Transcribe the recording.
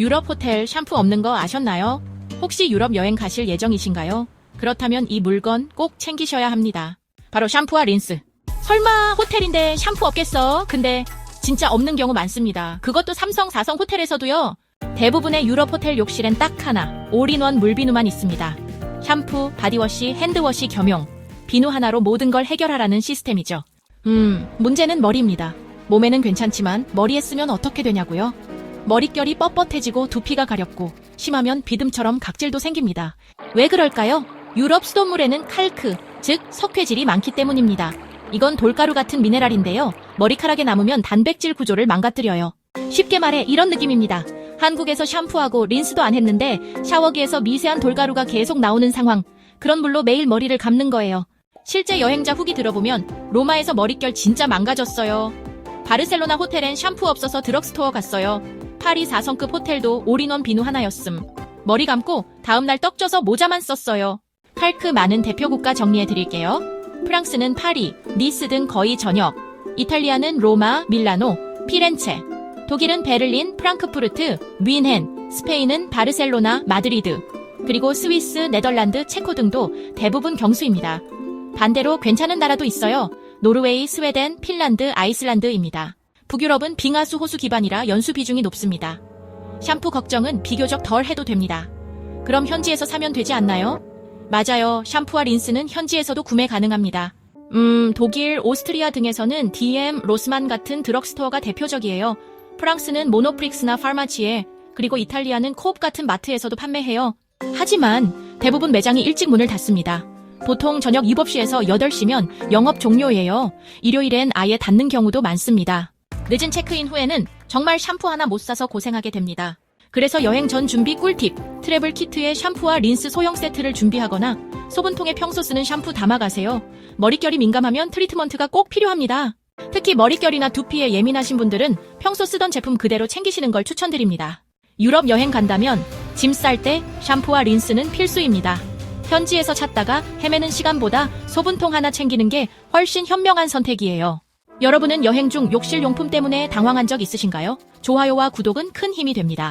유럽 호텔 샴푸 없는 거 아셨나요? 혹시 유럽 여행 가실 예정이신가요? 그렇다면 이 물건 꼭 챙기셔야 합니다. 바로 샴푸와 린스. 설마 호텔인데 샴푸 없겠어? 근데 진짜 없는 경우 많습니다. 그것도 삼성 4성 호텔에서도요. 대부분의 유럽 호텔 욕실엔 딱 하나, 올인원 물비누만 있습니다. 샴푸, 바디워시, 핸드워시 겸용. 비누 하나로 모든 걸 해결하라는 시스템이죠. 음, 문제는 머리입니다. 몸에는 괜찮지만 머리에 쓰면 어떻게 되냐고요? 머릿결이 뻣뻣해지고 두피가 가렵고 심하면 비듬처럼 각질도 생깁니다. 왜 그럴까요? 유럽 수돗물에는 칼크, 즉 석회질이 많기 때문입니다. 이건 돌가루 같은 미네랄인데요. 머리카락에 남으면 단백질 구조를 망가뜨려요. 쉽게 말해 이런 느낌입니다. 한국에서 샴푸하고 린스도 안 했는데 샤워기에서 미세한 돌가루가 계속 나오는 상황. 그런 물로 매일 머리를 감는 거예요. 실제 여행자 후기 들어보면 로마에서 머릿결 진짜 망가졌어요. 바르셀로나 호텔엔 샴푸 없어서 드럭스토어 갔어요. 파리 4성급 호텔도 올인원 비누 하나였음. 머리 감고 다음날 떡져서 모자만 썼어요. 칼크 많은 대표 국가 정리해 드릴게요. 프랑스는 파리, 니스 등 거의 전역. 이탈리아는 로마, 밀라노, 피렌체. 독일은 베를린, 프랑크푸르트, 뮌헨. 스페인은 바르셀로나, 마드리드. 그리고 스위스, 네덜란드, 체코 등도 대부분 경수입니다. 반대로 괜찮은 나라도 있어요. 노르웨이, 스웨덴, 핀란드, 아이슬란드입니다. 북유럽은 빙하수 호수 기반이라 연수 비중이 높습니다. 샴푸 걱정은 비교적 덜 해도 됩니다. 그럼 현지에서 사면 되지 않나요? 맞아요. 샴푸와 린스는 현지에서도 구매 가능합니다. 음, 독일, 오스트리아 등에서는 DM, 로스만 같은 드럭스토어가 대표적이에요. 프랑스는 모노프릭스나 파마치에, 그리고 이탈리아는 코옵 같은 마트에서도 판매해요. 하지만 대부분 매장이 일찍 문을 닫습니다. 보통 저녁 7시에서 8시면 영업 종료예요. 일요일엔 아예 닫는 경우도 많습니다. 늦은 체크인 후에는 정말 샴푸 하나 못 사서 고생하게 됩니다. 그래서 여행 전 준비 꿀팁, 트래블 키트에 샴푸와 린스 소형 세트를 준비하거나 소분통에 평소 쓰는 샴푸 담아가세요. 머릿결이 민감하면 트리트먼트가 꼭 필요합니다. 특히 머릿결이나 두피에 예민하신 분들은 평소 쓰던 제품 그대로 챙기시는 걸 추천드립니다. 유럽 여행 간다면 짐 쌀 때 샴푸와 린스는 필수입니다. 현지에서 찾다가 헤매는 시간보다 소분통 하나 챙기는 게 훨씬 현명한 선택이에요. 여러분은 여행 중 욕실 용품 때문에 당황한 적 있으신가요? 좋아요와 구독은 큰 힘이 됩니다.